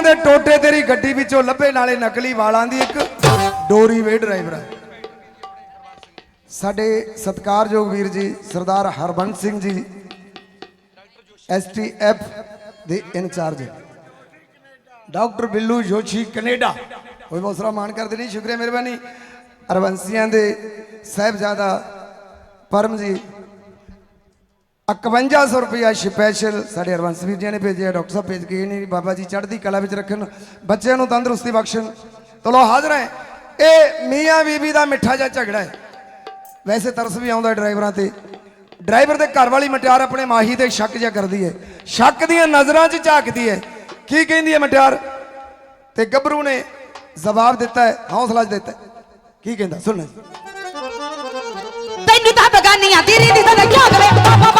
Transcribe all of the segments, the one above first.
ਚੂੜੀਆਂ ਦੇ ਟੋਟੇ ਤੇਰੀ ਗੱਡੀ ਵਿੱਚੋਂ ਲੱਭੇ ਨਾਲੇ ਨਕਲੀ ਵਾਲਾਂ ਦੀ ਇੱਕ ਡੋਰੀ ਵੇ ਡਰਾਈਵਰ ਸਾਡੇ ਸਤਿਕਾਰਯੋਗ ਵੀਰ ਜੀ, ਸਰਦਾਰ ਹਰਬੰਸ ਸਿੰਘ ਜੀ ਐਸਟੀਐਫ ਦੇ in charge. Doctor Billu Joshi, Canada. ਕੋਈ ਬਹੁਤ ਸਾਰਾ ਮਾਣ ਕਰਦੇ ਨਹੀਂ, ਸ਼ੁਕਰੀਆ, ਮਿਹਰਬਾਨੀ। ਹਰਬੰਸੀਆਂ ਦੇ ਸਾਹਿਬਜ਼ਾਦਾ ਪਰਮ ਜੀ 5100 ਰੁਪਇਆ ਸਪੈਸ਼ਲ ਸਾਡੇ ਹਰਬੰਸ ਵੀਰ ਜੀ ਨੇ ਭੇਜਿਆ, ਡਾਕਟਰ ਸਾਹਿਬ ਭੇਜ ਕੇ ਨੇ ਬਾਬਾ ਜੀ ਚੜ੍ਹਦੀ ਕਲਾ ਵਿੱਚ ਰੱਖਣ, ਬੱਚਿਆਂ ਨੂੰ ਤੰਦਰੁਸਤੀ ਬਖਸ਼ਣ। ਚਲੋ ਹਾਜ਼ਰ ਹੈ, ਇਹ ਮੀਆਂ ਬੀਬੀ ਦਾ ਮਿੱਠਾ ਜਿਹਾ ਝਗੜਾ ਹੈ। ਵੈਸੇ ਤਰਸ ਵੀ ਆਉਂਦਾ ਡਰਾਈਵਰਾਂ ਤੇ। ਡਰਾਈਵਰ ਦੇ ਘਰ ਵਾਲੀ ਮਟਿਆਰ ਆਪਣੇ ਮਾਹੀ ਤੇ ਸ਼ੱਕ ਜਿਹਾ ਕਰਦੀ ਹੈ। ਸ਼ੱਕ ਦੀਆਂ ਨਜ਼ਰਾਂ 'ਚ ਝਾਕਦੀ ਹੈ। ਕੀ ਕਹਿੰਦੀ ਹੈ ਮਟਿਆਰ? ਤੇ ਗੱਭਰੂ ਨੇ ਜਵਾਬ ਦਿੱਤਾ ਹੈ, ਹੌਸਲਾ ਦਿੱਤਾ ਕੀ ਕਹਿੰਦਾ? ਸੁਣ ਤੈਨੂੰ ਤਾਂ ਬਗਾਨੀਆਂ ਦੀ ਦੀ ਤਾਂ ਕਿਆ ਕਰੇ?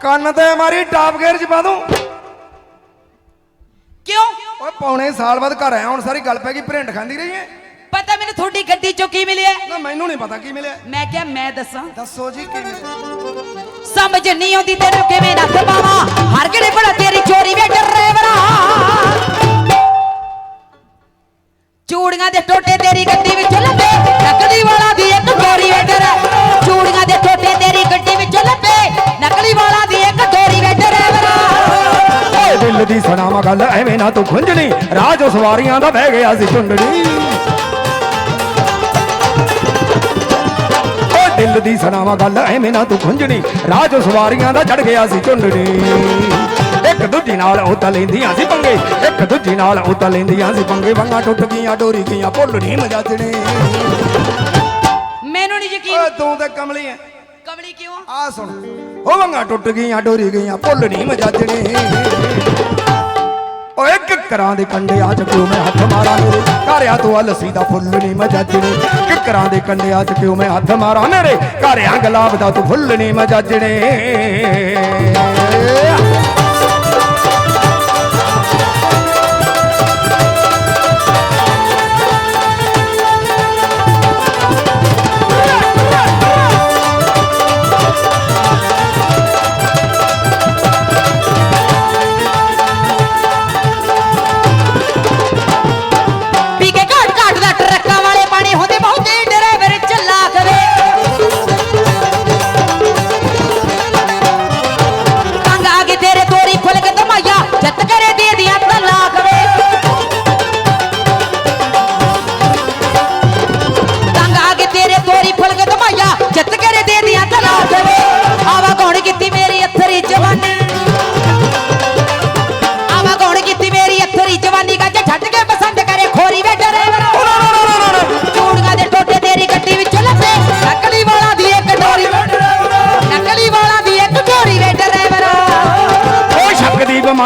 ਕੰਨ ਤੇ ਮਾਰੀ ਟਾਪ ਗੇਅਰ 'ਚ ਪਾ ਦੂੰ। ਕਿਉਂ? ਓਏ ਪੌਣੇ ਸਾਲ ਬਾਅਦ ਘਰ ਆਇਆ ਹੁਣ ਸਾਰੀ ਗੱਲ ਪੈ ਗਈ ਭਰਿੰਡ ਖਾਂਦੀ ਰਹੀ ਹੈ ਪਤਾ ਮੈਨੂੰ ਗੱਡੀ ਚੋਂ ਕੀ ਮਿਲਿਆ? ਨਾ ਮੈਨੂੰ ਨਹੀਂ ਪਤਾ ਕੀ ਮਿਲਿਆ। ਮੈਂ ਕਿਹਾ ਮੈਂ ਦੱਸਾਂ। ਦੱਸੋ ਜੀ ਕੀ ਮਿਲਿਆ? ਸਮਝ ਨਹੀਂ ਆਉਂਦੀ ਤੈਨੂੰ ਕਿਵੇਂ ਨਾ ਪਾਵਾਂ? ਹਰ ਗੜੇ ਬੜਾ ਤੇਰੀ ਚੋਰੀ ਵੇ ਡਰਾਈਵਰਾ ਚੂੜੀਆਂ ਦੇ ਟੋਟੇ ਤੇਰੀ ਗੱਡੀ ਵਿੱਚ ਲੱਭੇ। ਨਕਲੀ ਵਾਲਾ ਦੀ ਇੱਕ ਗੋਰੀ ਵੇ ਡਰ। ਚੂੜੀਆਂ ਦੇ ਟੋਟੇ ਤੇਰੀ ਗੱਡੀ ਵਿੱਚ ਲੱਭੇ। ਨਕਲੀ ਵਾਲਾ ਦੀ ਇੱਕ ਗੋਰੀ ਵੇ ਡਰਾਈਵਰਾ ਓਏ ਦਿਲ ਦੀ ਸੁਣਾਵਾ ਗੱਲ ਐਵੇਂ ਨਾ ਤੂੰ ਖੁੰਝਣੀ। ਰਾਹ ਜੋ ਸਵਾਰੀਆਂ ਦਾ ਬਹਿ ਗਿਆ ਸੀ ਝੁੰਡਣੀ। ਦਿਲ ਦੀ ਸੁਣਾਵਾ ਗੱਲ ਐਵੇਂ ਨਾ ਤੂੰ ਖੁੰਝਣੀ। ਰਾਹ ਜੋ ਸਵਾਰੀਆਂ ਦਾ ਚੜ ਗਿਆ ਸੀ ਝੁੰਡਣੀ। ਇੱਕ ਦੂਜੀ ਨਾਲ ਉਹ ਤਾਂ ਲੈਂਦੀਆਂ ਸੀ ਪੰਗੇ ਇੱਕ ਦੂਜੀ ਨਾਲ ਉਹ ਤਾਂ ਲੈਂਦੀਆਂ ਸੀ ਪੰਗੇ। ਵੰਗਾ ਟੁੱਟ ਗਈਆਂ ਡੋਰੀ ਗਈਆਂ ਭੁੱਲ ਨਹੀਂ ਮਜਾਜਣੇ। ਮੈਨੂੰ ਨਹੀਂ ਯਕੀਨ। ਓਏ ਤੂੰ ਤੇ ਕਮਲੀ ਐ। ਕਮਲੀ ਕਿਉਂ? ਆ ਸੁਣ। ਉਹ ਵੰਗਾ ਟੁੱਟ ਗਈਆਂ ਡੋਰੀ ਗਈਆਂ ਭੁੱਲ ਨਹੀਂ ਮਜਾਜਣੇ। ਓਏ ਕਿੱਕਰਾਂ ਦੇ ਕੰਡਿਆਂ 'ਚ ਕਿਉਂ ਮੈਂ ਹੱਥ ਮਾਰਾਂ ਮੇਰੇ। ਘਰਿਆ ਤੋਂ ਆ ਦਾ ਫੁੱਲ ਨਹੀਂ ਮਜਾਜਣੇ ਕਿੱਕਰਾਂ ਦੇ ਕੰਡਿਆਂ 'ਚ ਕਿਉਂ ਮੈਂ ਹੱਥ ਮਾਰਾਂ ਮੇਰੇ। ਘਰਿਆ ਗੁਲਾਬ ਦਾ ਤੂੰ ਫੁੱਲ ਨਹੀਂ ਮਜਾਜਣੇ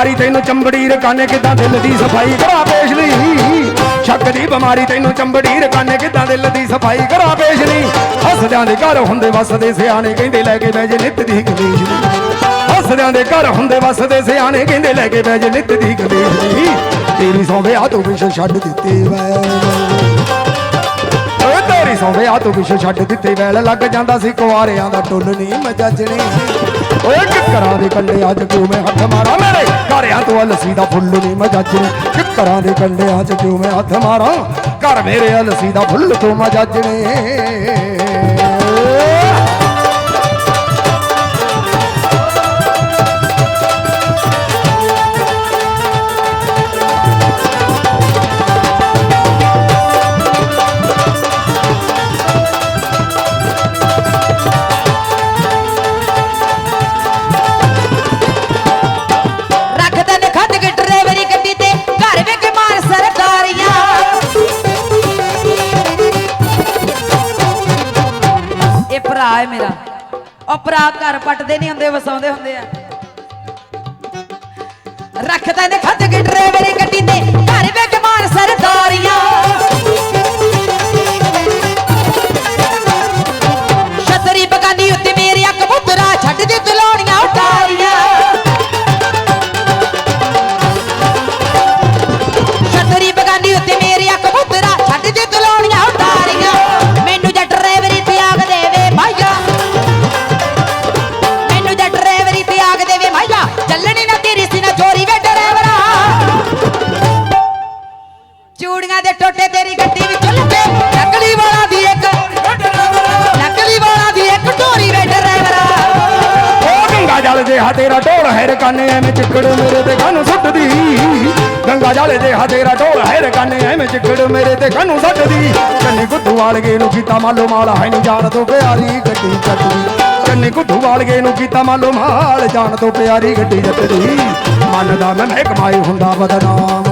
ਬਿਮਾਰੀ ਤੈਨੂੰ ਚੰਬੜੀ ਰਕਾਨੇ ਕਿਦਾਂ ਦਿਲ ਦੀ ਸਫ਼ਾਈ ਕਰਾ ਪੇਸ਼ ਲਈ? ਸ਼ੱਕ ਦੀ ਬਿਮਾਰੀ ਤੈਨੂੰ ਚੰਬੜੀ ਰਕਾਨੇ ਕਿਦਾਂ ਦਿਲ ਦੀ ਸਫ਼ਾਈ ਕਰਾ ਪੇਸ਼ ਲਈ? ਹੱਸਦਿਆਂ ਦੇ ਘਰ ਹੁੰਦੇ ਵਸਦੇ ਸਿਆਣੇ ਕਹਿੰਦੇ ਲੈ ਕੇ ਬਹਿ ਜੇ ਨਿੱਤ ਦੀ ਕਲੇਸ਼ ਦੀ ਹੱਸਦਿਆਂ ਦੇ ਘਰ ਹੁੰਦੇ ਵਸਦੇ ਸਿਆਣੇ ਕਹਿੰਦੇ ਲੈ ਕੇ ਬਹਿ ਜੇ ਨਿੱਤ ਦੀ ਕਲੇਸ਼ ਤੇਰੀ ਸੌ ਵਿਆਹ ਤੋਂ ਵਿਸ਼ ਛੱਡ ਦਿੱਤੇ ਵੈ ਤੇਰੀ ਸੌ ਵਿਆਹ ਤੋਂ ਵਿਸ਼ ਛੱਡ ਦਿੱਤੇ ਵੈਲ। ਲੱਗ ਜਾਂਦਾ ਸੀ ਕੁਆਰਿਆਂ ਦਾ ਟੁੱਲ ਨਹੀਂ ਮਜਾਜਣੇ ਓਏ ਕਿੱਕਰਾਂ ਦੇ ਕੰਡੇ ਅੱਜ ਕਿਉਂ ਮੈਂ ਹੱਥ ਮਾਰਾਂ? ਮੇਰੇ ਘਰਿਆਂ ਤੋਂ ਲੱਸੀ ਦਾ ਫੁੱਲ ਨਹੀਂ ਮਜਾਜਣੇ ਕਿੱਕਰਾਂ ਦੇ ਕੰਡੇ ਅੱਜ ਕਿਉਂ ਮੈਂ ਹੱਥ ਮਾਰਾਂ? ਘਰ ਮੇਰੇ ਅਲਸੀ ਦਾ ਫੁੱਲ ਤੋਂ ਮਜਾਜਣੇ ਰੱਖਦਾ ਭਰਾ ਘਰ ਪੱਟਦੇ ਨਹੀਂ ਹੁੰਦੇ, ਵਸਾਉਂਦੇ ਹੁੰਦੇ ਆ। ਰੱਖਦਾ ਨੇ ਖੱਜ ਗਿੱਟਰੇ ਡਰਾਈਵਰੀ ਗੱਡੀ ਤੇ ਘਰ ਵੇ ਮਾਰ ਸਰਦਾਰੀਆਂ। ਢੋਲ ਐਵੇਂ ਚਿੱਕੜ ਮੇਰੇ ਤੇ ਕਾਨੂੰ ਸੁੱਟਦੀ। ਗੰਗਾ ਜਲ ਜਿਹਾ ਤੇਰਾ ਢੋਲ ਹੈ ਰਕਾਨੇ ਐਵੇਂ ਚਿੱਕੜ ਮੇਰੇ ਤੇ ਕਾਨੂੰ ਸੁੱਟਦੀ। ਕੰਨੀ ਗੁੱਦੂ ਵਾਲਗੇ ਨੂੰ ਕੀਤਾ ਮਾਲੋ ਮਾਲ ਹੈ ਨਹੀਂ ਜਾਣ ਤੋਂ ਪਿਆਰੀ ਗੱਡੀ ਚੱਟਦੀ ਕੰਨੀ ਗੁੱਦੂ ਵਾਲਗੇ ਨੂੰ ਕੀਤਾ ਮਾਲੋ ਮਾਲ, ਜਾਣ ਤੋਂ ਪਿਆਰੀ ਗੱਡੀ ਚੱਟਦੀ ਮਨ ਦਾ ਮੈਂ ਮਹਿਕਮਾਏ ਹੁੰਦਾ ਬਦਨਾਮ।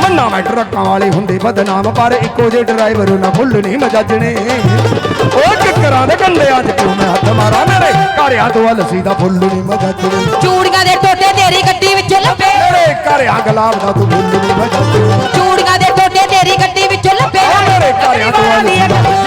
ਮੰਨਾ ਮੈਂ ਟਰੱਕਾਂ ਵਾਲੇ ਹੁੰਦੇ ਬਦਨਾਮ, ਪਰ ਇੱਕੋ ਜਿਹੇ ਡਰਾਈਵਰ ਨਾ ਫੁੱਲ ਨਹੀਂ ਮਜਾਜਣੇ। ਉਹ ਚੱਕਰਾਂ ਦੇ ਕੰਡਿਆਂ ਅੱਜ ਕਿਉਂ ਮੈਂ ਹੱਥ ਘਰਿਆਂ ਤੋਂ ਅਲਸੀ ਦਾ ਫੁੱਲ ਨਹੀਂ ਮਜਾਜਣੇ ਚੂੜੀਆਂ ਦੇ ਟੋਟੇ ਤੇਰੀ ਗੱਡੀ ਵਿੱਚੋਂ ਲੱਭੇ। ਮੇਰੇ ਘਰਿਆਂ ਗੁਲਾਬ ਦਾ ਤੂੰ ਫੁੱਲ ਨਹੀਂ ਮਜਾਜਣੇ ਚੂੜੀਆਂ ਦੇ ਟੋਟੇ ਤੇਰੀ ਗੱਡੀ ਵਿੱਚੋਂ ਲੱਭੇ। ਮੇਰੇ ਘਰਿਆਂ ਤੋਂ ਅਲਸੀ ਦਾ।